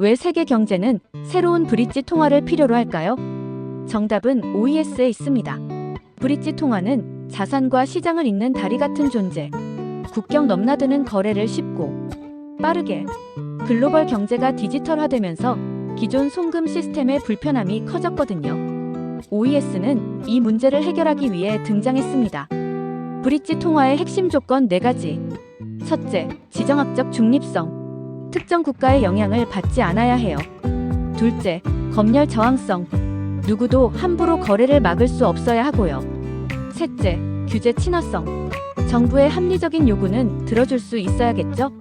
왜 세계 경제는 새로운 브릿지 통화를 필요로 할까요? 정답은 OES에 있습니다. 브릿지 통화는 자산과 시장을 잇는 다리 같은 존재. 국경 넘나드는 거래를 쉽고 빠르게 글로벌 경제가 디지털화되면서 기존 송금 시스템의 불편함이 커졌거든요. OES는 이 문제를 해결하기 위해 등장했습니다. 브릿지 통화의 핵심 조건 4가지. 첫째, 지정학적 중립성. 특정 국가의 영향을 받지 않아야 해요. 둘째, 검열 저항성. 누구도 함부로 거래를 막을 수 없어야 하고요. 셋째, 규제 친화성. 정부의 합리적인 요구는 들어줄 수 있어야겠죠?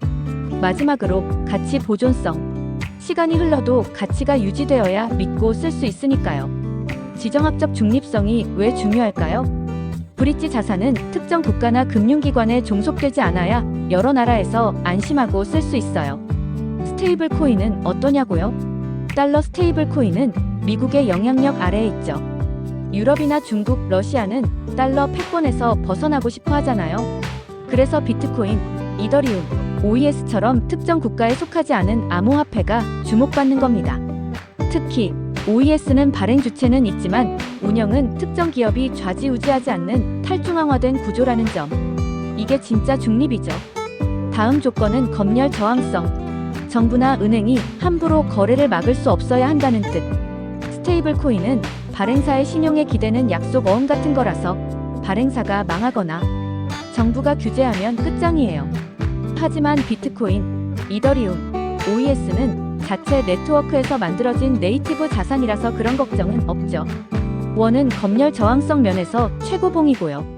마지막으로 가치 보존성. 시간이 흘러도 가치가 유지되어야 믿고 쓸 수 있으니까요. 지정학적 중립성이 왜 중요할까요? 브릿지 자산은 특정 국가나 금융기관에 종속되지 않아야 여러 나라에서 안심하고 쓸 수 있어요. 스테이블 코인은 어떠냐고요? 달러 스테이블 코인은 미국의 영향력 아래에 있죠. 유럽이나 중국, 러시아는 달러 패권에서 벗어나고 싶어 하잖아요. 그래서 비트코인, 이더리움, OES처럼 특정 국가에 속하지 않은 암호화폐가 주목받는 겁니다. 특히 OES는 발행 주체는 있지만 운영은 특정 기업이 좌지우지하지 않는 탈중앙화된 구조라는 점. 이게 진짜 중립이죠. 다음 조건은 검열 저항성. 정부나 은행이 함부로 거래를 막을 수 없어야 한다는 뜻. 스테이블 코인은 발행사의 신용에 기대는 약속 어음 같은 거라서 발행사가 망하거나 정부가 규제하면 끝장이에요. 하지만 비트코인, 이더리움, OES는 자체 네트워크에서 만들어진 네이티브 자산이라서 그런 걱정은 없죠. 원은 검열 저항성 면에서 최고봉이고요.